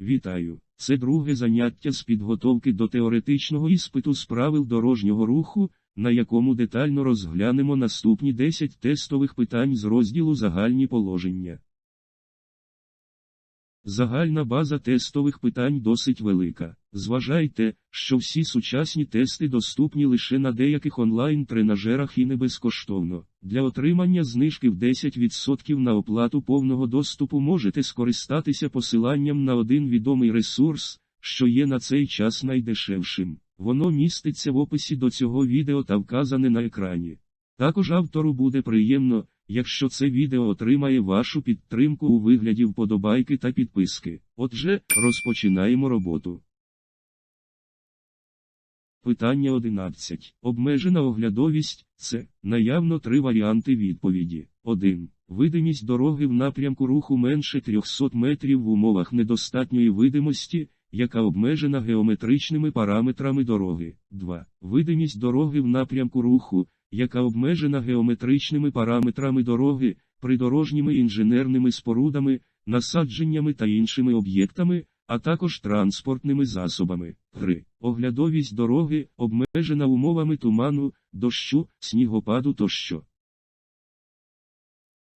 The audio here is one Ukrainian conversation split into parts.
Вітаю! Це друге заняття з підготовки до теоретичного іспиту з правил дорожнього руху, на якому детально розглянемо наступні 10 тестових питань з розділу Загальні положення. Загальна база тестових питань досить велика. Зважайте, що всі сучасні тести доступні лише на деяких онлайн-тренажерах і не безкоштовно. Для отримання знижки в 10% на оплату повного доступу можете скористатися посиланням на один відомий ресурс, що є на цей час найдешевшим. Воно міститься в описі до цього відео та вказане на екрані. Також автору буде приємно, якщо це відео отримає вашу підтримку у вигляді вподобайки та підписки. Отже, розпочинаємо роботу. Питання 11. Обмежена оглядовість це наявно три варіанти відповіді. 1. Видимість дороги в напрямку руху менше 300 метрів в умовах недостатньої видимості, яка обмежена геометричними параметрами дороги. 2. Видимість дороги в напрямку руху, яка обмежена геометричними параметрами дороги, придорожніми інженерними спорудами, насадженнями та іншими об'єктами, а також транспортними засобами. 3. Оглядовість дороги обмежена умовами туману, дощу, снігопаду тощо.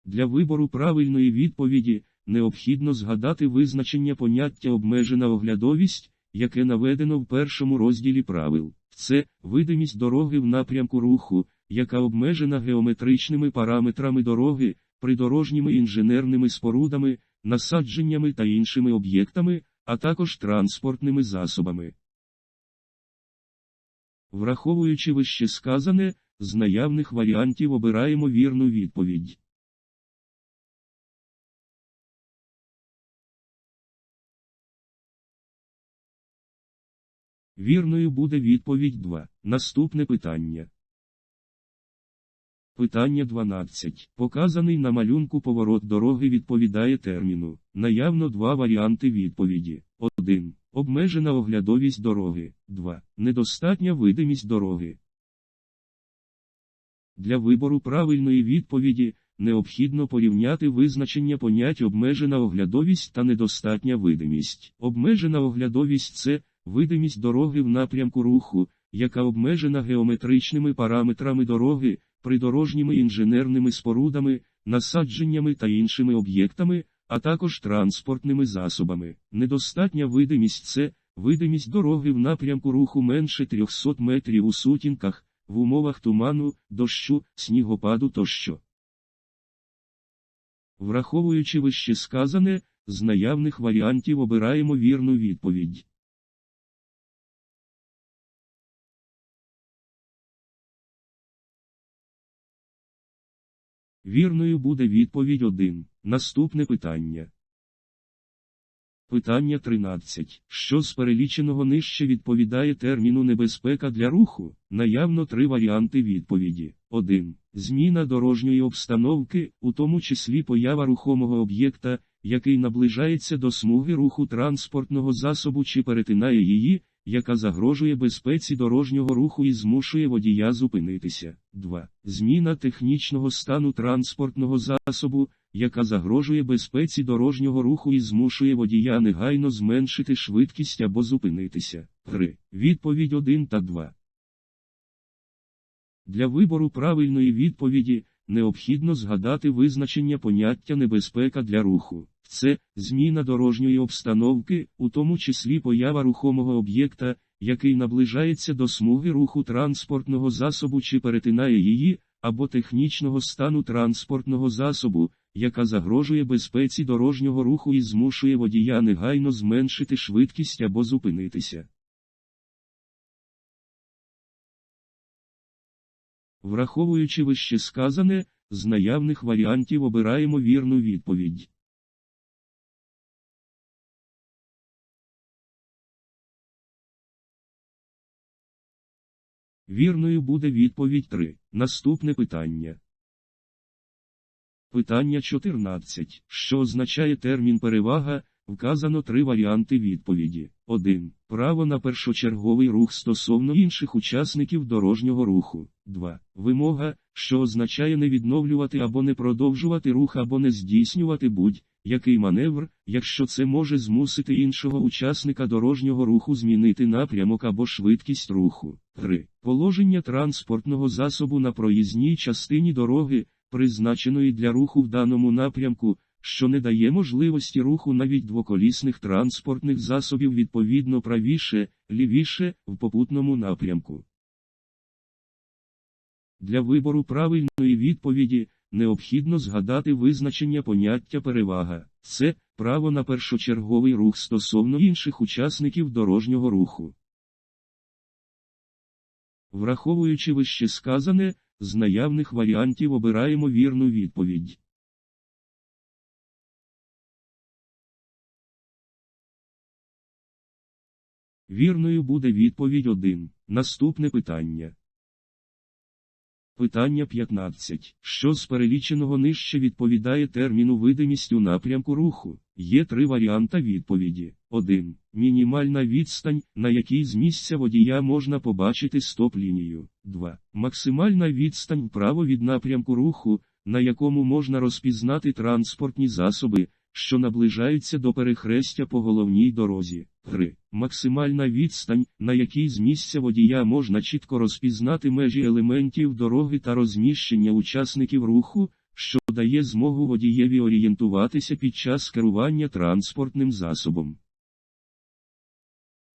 Для вибору правильної відповіді необхідно згадати визначення поняття обмежена оглядовість, яке наведено в першому розділі правил. Це видимість дороги в напрямку руху, яка обмежена геометричними параметрами дороги, придорожніми інженерними спорудами, насадженнями та іншими об'єктами, а також транспортними засобами. Враховуючи вище сказане, з наявних варіантів обираємо вірну відповідь. Вірною буде відповідь 2. Наступне питання. Питання 12. Показаний на малюнку поворот дороги відповідає терміну. Наявно два варіанти відповіді. 1. Обмежена оглядовість дороги. 2. Недостатня видимість дороги. Для вибору правильної відповіді необхідно порівняти визначення понять обмежена оглядовість та недостатня видимість. Обмежена оглядовість це видимість дороги в напрямку руху, яка обмежена геометричними параметрами дороги, придорожніми інженерними спорудами, насадженнями та іншими об'єктами, а також транспортними засобами. Недостатня видимість це видимість дороги в напрямку руху менше 300 метрів у сутінках, в умовах туману, дощу, снігопаду тощо. Враховуючи вище сказане, з наявних варіантів обираємо вірну відповідь. Вірною буде відповідь 1. Наступне питання. Питання 13. Що з переліченого нижче відповідає терміну небезпека для руху? Наявно три варіанти відповіді. 1. Зміна дорожньої обстановки, у тому числі поява рухомого об'єкта, який наближається до смуги руху транспортного засобу чи перетинає її, яка загрожує безпеці дорожнього руху і змушує водія зупинитися. 2. Зміна технічного стану транспортного засобу, яка загрожує безпеці дорожнього руху і змушує водія негайно зменшити швидкість або зупинитися. 3. Відповідь 1 та 2. Для вибору правильної відповіді необхідно згадати визначення поняття небезпека для руху. Це зміна дорожньої обстановки, у тому числі поява рухомого об'єкта, який наближається до смуги руху транспортного засобу чи перетинає її, або технічного стану транспортного засобу, яка загрожує безпеці дорожнього руху і змушує водія негайно зменшити швидкість або зупинитися. Враховуючи вище сказане, з наявних варіантів обираємо вірну відповідь. Вірною буде відповідь 3. Наступне питання. Питання 14. Що означає термін перевага? Вказано три варіанти відповіді. 1. Право на першочерговий рух стосовно інших учасників дорожнього руху. 2. Вимога, що означає не відновлювати або не продовжувати рух або не здійснювати будь який маневр, якщо це може змусити іншого учасника дорожнього руху змінити напрямок або швидкість руху. 3. Положення транспортного засобу на проїзній частині дороги, призначеної для руху в даному напрямку, що не дає можливості руху навіть двоколісних транспортних засобів відповідно правіше, лівіше, в попутному напрямку. Для вибору правильної відповіді необхідно згадати визначення поняття перевага. Це право на першочерговий рух стосовно інших учасників дорожнього руху. Враховуючи вище сказане, з наявних варіантів обираємо вірну відповідь. Вірною буде відповідь 1. Наступне питання. Питання 15. Що з переліченого нижче відповідає терміну видимість у напрямку руху? Є три варіанти відповіді. 1. Мінімальна відстань, на якій з місця водія можна побачити стоп-лінію. 2. Максимальна відстань вправо від напрямку руху, на якому можна розпізнати транспортні засоби, що наближаються до перехрестя по головній дорозі. 3. Максимальна відстань, на якій з місця водія можна чітко розпізнати межі елементів дороги та розміщення учасників руху, що дає змогу водієві орієнтуватися під час керування транспортним засобом.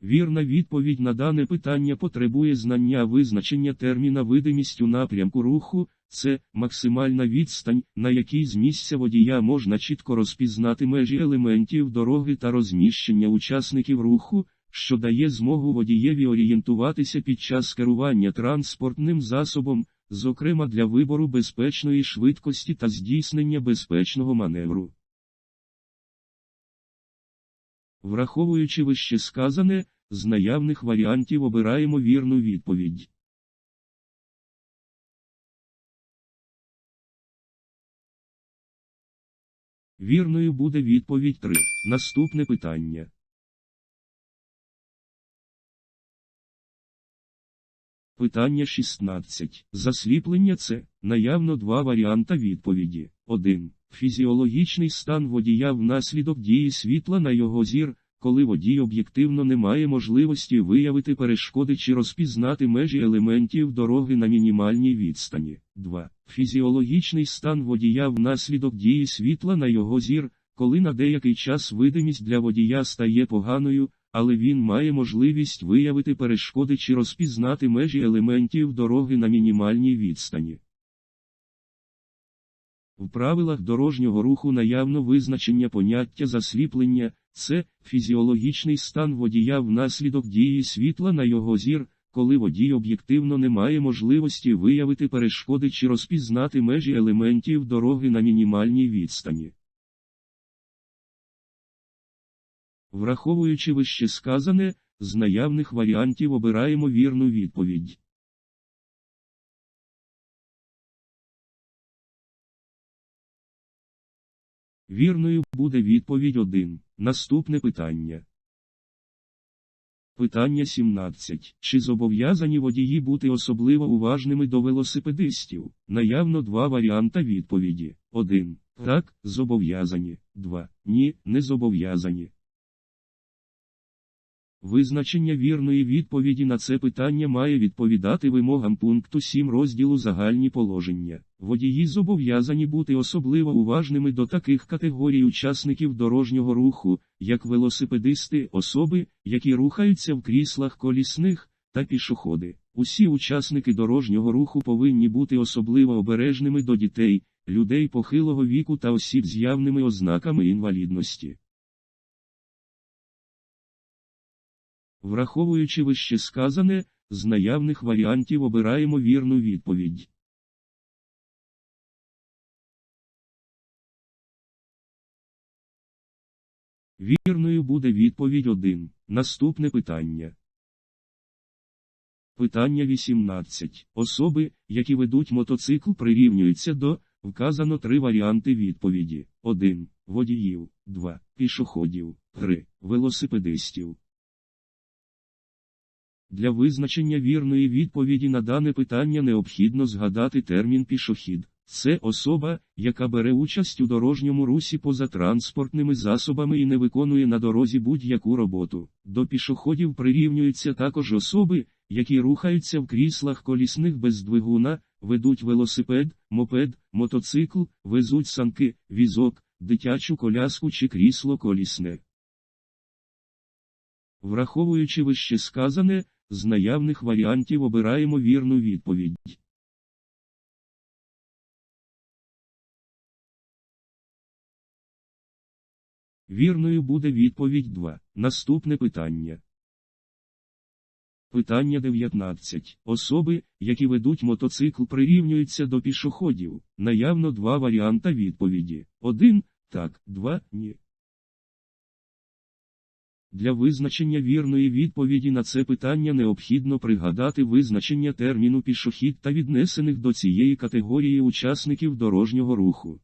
Вірна відповідь на дане питання потребує знання визначення терміна видимість у напрямку руху, це максимальна відстань, на якій з місця водія можна чітко розпізнати межі елементів дороги та розміщення учасників руху, що дає змогу водієві орієнтуватися під час керування транспортним засобом, зокрема для вибору безпечної швидкості та здійснення безпечного маневру. Враховуючи вище сказане, з наявних варіантів обираємо вірну відповідь. Вірною буде відповідь 3. Наступне питання. Питання 16. Засліплення це наявно два варіанти відповіді. 1. Фізіологічний стан водія внаслідок дії світла на його зір, коли водій об'єктивно не має можливості виявити перешкоди чи розпізнати межі елементів дороги на мінімальній відстані. 2. Фізіологічний стан водія внаслідок дії світла на його зір, коли на деякий час видимість для водія стає поганою, але він має можливість виявити перешкоди чи розпізнати межі елементів дороги на мінімальній відстані. В правилах дорожнього руху наявно визначення поняття засліплення це фізіологічний стан водія внаслідок дії світла на його зір, коли водій об'єктивно не має можливості виявити перешкоди чи розпізнати межі елементів дороги на мінімальній відстані. Враховуючи вище сказане, з наявних варіантів обираємо вірну відповідь. Вірною буде відповідь 1. Наступне питання. Питання 17. Чи зобов'язані водії бути особливо уважними до велосипедистів? Наявно два варіанти відповіді. 1. Так, зобов'язані. 2. Ні, не зобов'язані. Визначення вірної відповіді на це питання має відповідати вимогам пункту 7 розділу загальні положення. Водії зобов'язані бути особливо уважними до таких категорій учасників дорожнього руху, як велосипедисти, особи, які рухаються в кріслах колісних, та пішоходи. Усі учасники дорожнього руху повинні бути особливо обережними до дітей, людей похилого віку та осіб з явними ознаками інвалідності. Враховуючи вище сказане, з наявних варіантів обираємо вірну відповідь. Вірною буде відповідь 1. Наступне питання. Питання 18. Особи, які ведуть мотоцикл, прирівнюються до вказано три варіанти відповіді: 1. Водіїв, 2. Пішоходів, 3. Велосипедистів. Для визначення вірної відповіді на дане питання необхідно згадати термін пішохід. Це особа, яка бере участь у дорожньому русі поза транспортними засобами і не виконує на дорозі будь-яку роботу. До пішоходів прирівнюються також особи, які рухаються в кріслах колісних без двигуна, ведуть велосипед, мопед, мотоцикл, везуть санки, візок, дитячу коляску чи крісло колісне. Враховуючи вище сказане, з наявних варіантів обираємо вірну відповідь. Вірною буде відповідь 2. Наступне питання. Питання 19. Особи, які ведуть мотоцикл, прирівнюються до пішоходів. Наявно два варіанта відповіді. 1. Так, 2. Ні. Для визначення вірної відповіді на це питання необхідно пригадати визначення терміну пішохід та віднесених до цієї категорії учасників дорожнього руху.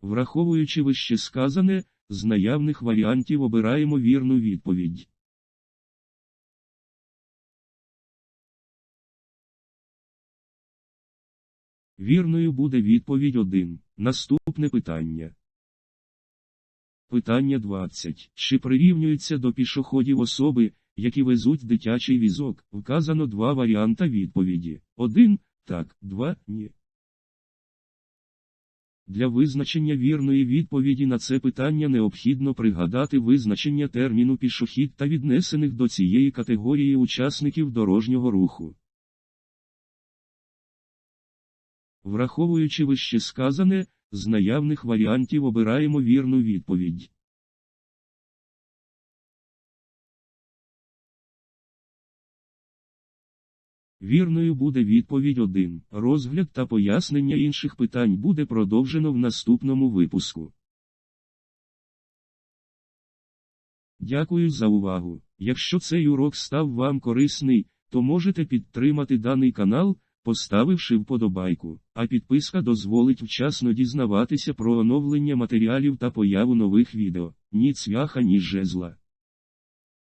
Враховуючи вище сказане, з наявних варіантів обираємо вірну відповідь. Вірною буде відповідь 1. Наступне питання. Питання 20. Чи прирівнюються до пішоходів особи, які везуть дитячий візок? Вказано два варіанта відповіді. 1. Так, 2. Ні. Для визначення вірної відповіді на це питання необхідно пригадати визначення терміну пішохід та віднесених до цієї категорії учасників дорожнього руху. Враховуючи вище сказане, з наявних варіантів обираємо вірну відповідь. Вірною буде відповідь 1. Розгляд та пояснення інших питань буде продовжено в наступному випуску. Дякую за увагу. Якщо цей урок став вам корисний, то можете підтримати даний канал, поставивши вподобайку, а підписка дозволить вчасно дізнаватися про оновлення матеріалів та появу нових відео. Ні цвяха, ні жезла.